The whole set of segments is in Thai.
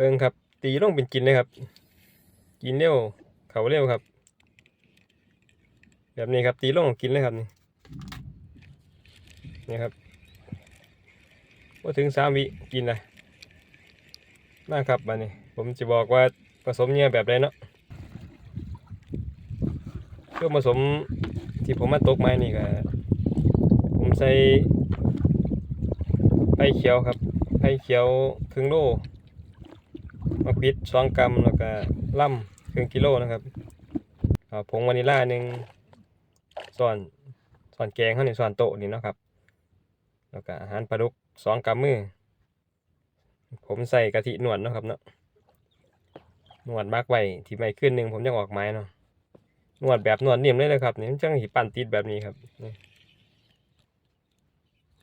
เบิ่งครับ ตีลงเป็นกินเลยครับ กินเร็วเขาเร็วครับ แบบนี้ครับ ตีลงกินเลยครับนี่นี่ครับพอถึงสามวิกินเลยมาครับมานี่ผมจะบอกว่าผสมเนี่ยแบบไรเนาะเครื่องผสมที่ผมมาตกไม้นี่ก็ผมใส่ไผ่เขียวครับไผ่เขียวครึ่งโล มะพริดสองกรัมแล้วก็ล่ำครึ่งกิโลนะครับผงวานิลาหนึ่งส่วนส่วนแกงเขานี่ส่วนโตะนี่นะครับ แล้วก็อาหารปลาดุกสองกรัมมือ ผมใส่กะทิหนวดนะครับเนาะนวดบักไว้ที่ไม่ขึ้นหนึ่งผมจะออกไม้เนาะนวดแบบนวดนิ่มเลยนะครับนี่มันจังหิปั่นติดแบบนี้ครับ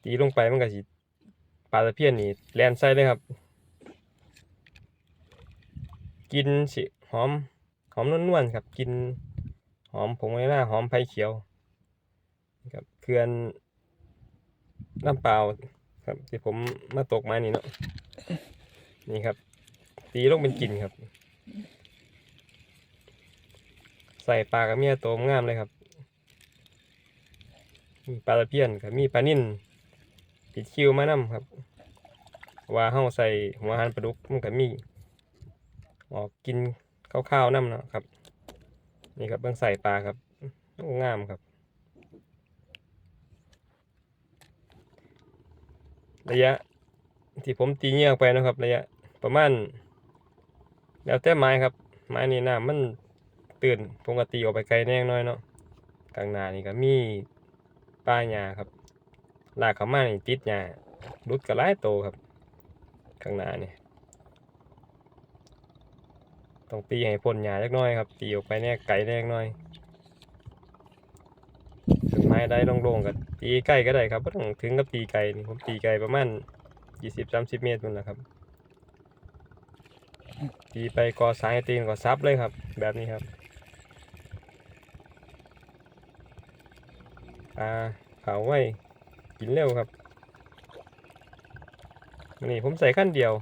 ตีลงไปมันก็สิปลาตะเพียนนี่แลนใส่เลยครับ กินสิหอมหอมนวลๆครับกินหอมผงวานิลลาหอมไผ่เขียวครับเกลือนน้ำเปล่าครับที่ผมมาตกมานี่เนาะนี่ครับ ตีลงเป็นกลิ่นครับ ใส่ปลากระเมียโตมงามเลยครับมีปลาตะเพียนกับมีปลานิ่นติดคิวมานํครับ ว่าเฮาใส่หัวอาหารปลาดุกมันก็มี ออกกินข้าวๆน้ำเนาะครับ นี่ครับเบื้องใส่ปลาครับงามครับ ระยะ ที่ผมตีเงี้ยออกไปนะครับ ระยะประมาณแล้วแต่ไม้ครับ ไม้นี่น้ำมันตื่นผมก็ตีออกไปไกลแน่น้อยเนาะกลางนานี่ก็มีป้าหญ้าครับลากเขามานี่ติดหญ้ารุดกระไล่โตครับ ข้างหน้านี่ ต้องตีให้พ่นหญ้าจักน้อยครับ ตีออกไปแน่ไกลแน่น้อยต้นไม้ได้โล่งๆก็ตีใกล้ก็ได้ครับบ่ต้องถึงกับตีไกลนี่ผมตีไกลประมาณยี่สิบสามสิบเมตรนั่นแหละครับ ตีไปก่อสายตีนก่อซับเลยครับ แบบนี้ครับปลาเผาไว้กินเร็วครับนี่ผมใส่ขั้นเดียว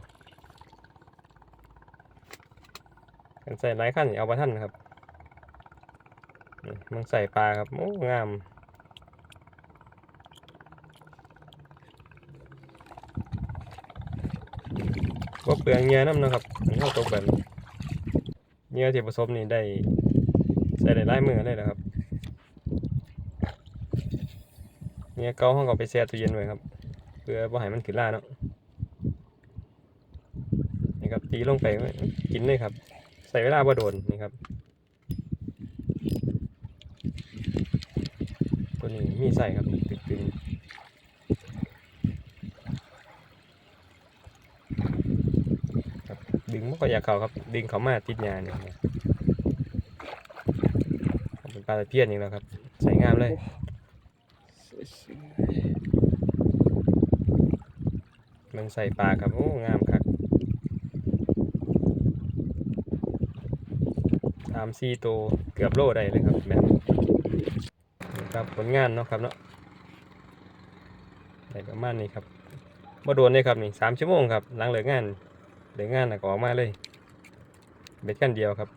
กันใส่หลายขั้นเอาไปท่านครับมันใส่ปลาครับโอ้งามก็เปลืองเงี้ยน้ำนะครับเข้าตกแบบเงี้ยที่ผสมนี่ได้ใส่ได้หลายมือเลยนะครับเงี้ยเกาห้องก็ไปแช่ตู้เย็นไว้ครับ เพื่อบ่ให้มันขึ้นล่าเนาะนี่ครับตีลงไปกินเลยครับ ใส่เวลาบ่โดนนี่ครับ ตัวนี้มีใส่ครับตึกตึงครับดึงมันก็อยากเข้าครับ ดึงเขามาติดยาเนี่ยเป็นปลาตะเพียนนี่แหละครับใส่งามเลยมันใส่ปลาครับ โอ้ งามครับ สามสี่ตัวเกือบโลได้เลยครับแบบนี้นี่ครับผลงานเนาะครับเนาะได้ประมาณนี้ครับมาโดนเลยครับนี่สามชั่วโมงครับหลังเลิกงานเลิกงานนะก็ออกมาเลยเบ็ดกันเดียวครับ